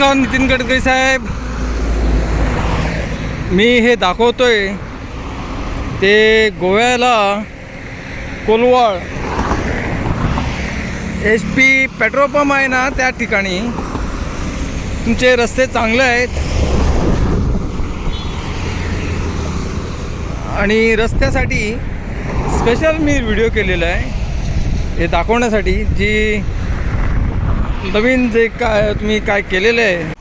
नमस्कार नितीन गडकरी साहेब. मी हे दाखवतोय ते गोव्याला Colvale H P petrol pump आहे ना त्या ठिकाणी. तुमचे रस्ते चांगले आहेत. आणि रस्त्यासाठी स्पेशल मी व्हिडिओ केलेला आहे. हे दाखवण्यासाठी जी नवीन जे काय तुम्ही काय केलेलं आहे?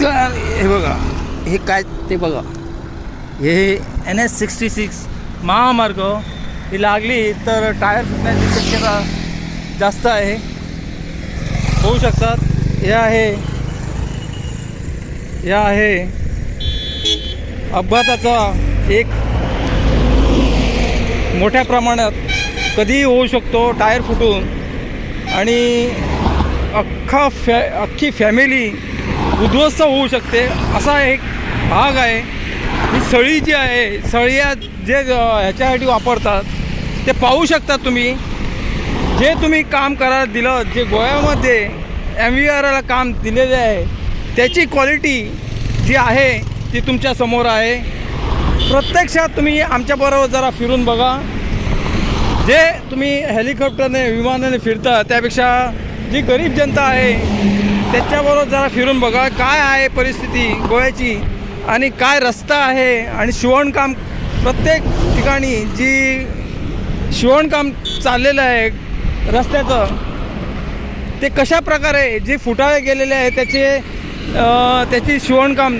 नमस्कार हे बघा. हे काय ते बघा. हे एन एस सिक्स्टी सिक्स महामार्ग ही लागली तर टायर फुटण्याची शक्यता जास्त आहे. होऊ शकतात. हे आहे. हे आहे. अपघाताचा एक मोठ्या प्रमाणात कधीही होऊ शकतो टायर फुटून. आणि अख्खा फॅ अख्खी फॅमिली उद्ध्वस्त होऊ शकते. असा एक भाग आहे. ही सळी जी आहे सळ्या जे ह्याच्यासाठी वापरतात ते पाहू शकता तुम्ही. जे तुम्ही काम करायला दिलं जे गोव्यामध्ये एम व्ही आरला काम दिलेले आहे त्याची क्वालिटी जी आहे ती तुमच्यासमोर आहे. प्रत्यक्षात तुम्ही आमच्याबरोबर जरा फिरून बघा. जे तुम्ही हेलिकॉप्टरने विमानाने फिरता त्यापेक्षा जी गरीब जनता आहे त्याच्याबरोबर जरा फिरून बघा काय आहे परिस्थिती गोव्याची आणि काय रस्ता आहे आणि शिवणकाम प्रत्येक ठिकाणी जी शिवणकाम चाललेलं आहे रस्त्याचं ते कशा प्रकारे जे फुटाळे गेलेले आहे त्याचे त्याची शिवणकाम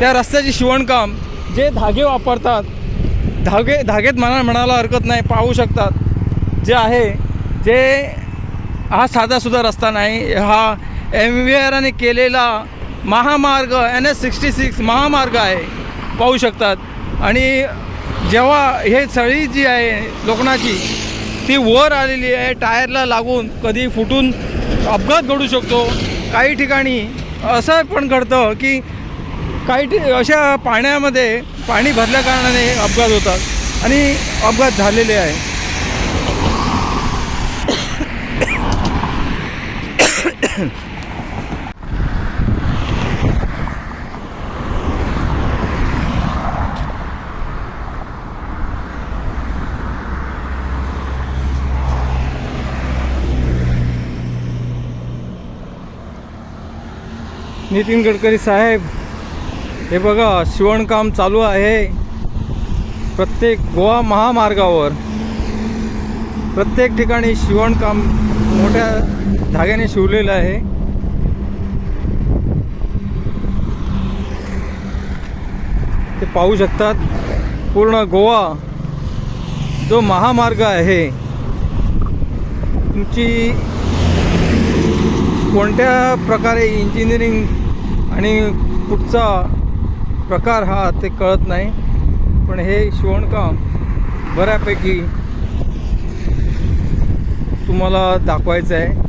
त्या रस्त्याची शिवणकाम जे धागे वापरतात धागे धागेत म्हणा म्हणायला हरकत नाही पाहू शकतात जे आहे जे हा साधासुद्धा रस्ता नाही. हा एम व्ही आरने केलेला महामार्ग एन एस सिक्स्टी सिक्स महामार्ग आहे. पाहू शकतात. आणि जेव्हा हे सळी जी आहे लोकणाची ती वर आलेली आहे टायरला लागून कधी फुटून अपघात घडू शकतो. काही ठिकाणी असं पण घडतं की काही ठि अशा पाण्यामध्ये पाणी भरल्या कारणाने अपघात होतात. आणि अपघात झालेले आहे. नितीन गडकरी साहेब हे बघा शिवणकाम चालू आहे. प्रत्येक गोवा महामार्गावर प्रत्येक ठिकाणी शिवणकाम मोठ्या धाग्याने शिवलेलं आहे. ते पाहू शकतात. पूर्ण गोवा जो महामार्ग आहे. तुमची कोणत्या प्रकारे इंजिनिअरिंग आणि कुठचा प्रकार हा ते कळत नाही. पण हे शिवणकाम बऱ्यापैकी तुम्हाला दाखवायचं आहे.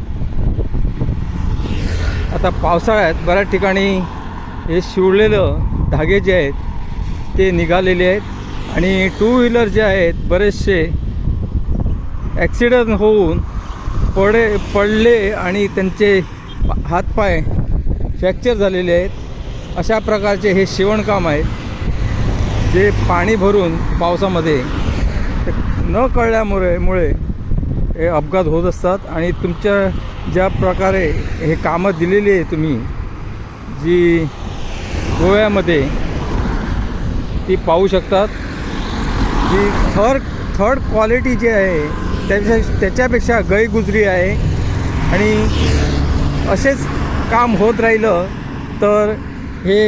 आता पावसाळ्यात बऱ्याच ठिकाणी हे शिवलेलं धागे जे आहेत ते निघालेले आहेत. आणि टू व्हीलर जे आहेत बरेचसे ॲक्सिडंट होऊन पडे पडले आणि त्यांचे हातपाय फ्रॅक्चर झालेले आहेत. अशा प्रकारचे हे शिवणकाम आहे जे पाणी भरून पावसामध्ये न कळल्यामुळे मुळे हे अपघात होत असतात आणि तुमच्या ज्या प्रकारे हे कामं दिलेली आहे तुम्ही जी गोव्यामध्ये ती पाहू शकतात जी थर्ड थर्ड क्वालिटी जी आहे त्याच्या त्याच्यापेक्षा गैगुजरी आहे आणि असेच काम होत राहिलं तर हे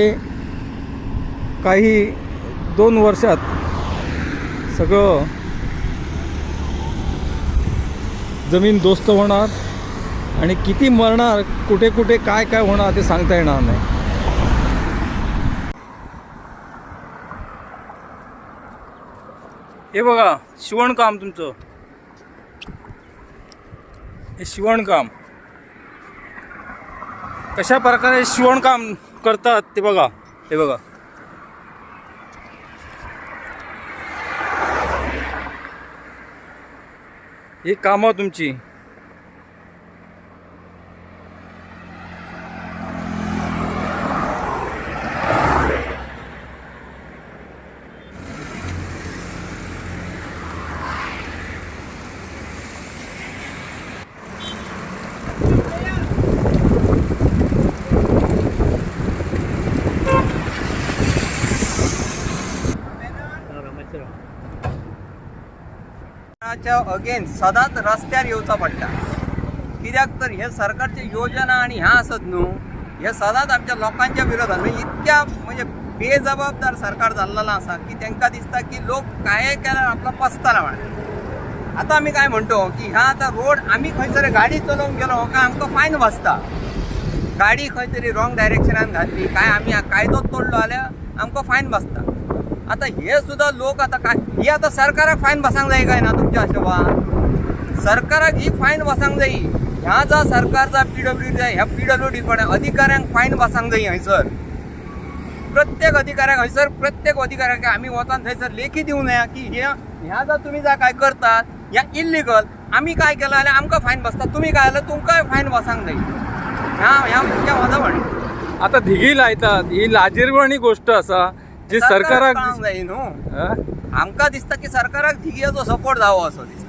काही दोन वर्षात सगळं जमीन दोस्त होणार आणि किती मरणार कुठे कुठे काय काय होणार ते सांगता येणार नाही. हे बघा शिवणकाम तुमचं. हे शिवणकाम कशा प्रकारे शिवणकाम करतात ते बघा हे बघा. ही कामं तुमची. सरकारच्या अगेन सदांच रस्त्यार येवचा पडटा कित्याक तर हे सरकारचे योजना आणि ह्या आसत न्हू हे सदांच आमच्या लोकांच्या विरोधात म्हणजे इतक्या म्हणजे बेजबाबदार सरकार जाल्लेलं आसा की तांकां दिसता की लोक काय केल्यार आपलो पसताना म्हणून आतां आमी काय म्हणतो की ह्या आतां रोड आमी खंयसरी गाडी चलोवंक गेलो का आमकां फायन वाचता गाडी खंय तरी रॉंग डायरेक्शनान घातली काय आमी कायदो तोडलो जाल्यार आमकां फायन बसता. आतां हे सुद्दां लोक आतां काय? ही आतां सरकाराक फायन बसांक जाय काय ना तुमच्या हिशोबान सरकाराक ही फायन बसांक जायी ह्या जा सरकारचा पी डब्ल्यू डी ह्या पी डब्ल्यू डी कोणा अधिकाऱ्यांक फायन बसांक जायी हयसर प्रत्येक अधिकाऱ्याक हयसर प्रत्येक अधिकाऱ्याक आमी वचोन थंयसर लेखी दिवं नया की हे ह्या जर तुमी जा काय करतात ह्या इल्लिगल आमी काय केलं जाल्यार आमकां फायन बसता तुमी काय जाल्यार तुमकांय फायन बसांक जायी ह्या ह्या ह्या म्हण आता धिगी लायतात. ही लाजीरवणी गोष्ट असा जी सरकाराक कळंक जाय न्हू हा? आमकां दिसता की सरकाराक धिगयाचो सपोर्ट जावो असो दिसता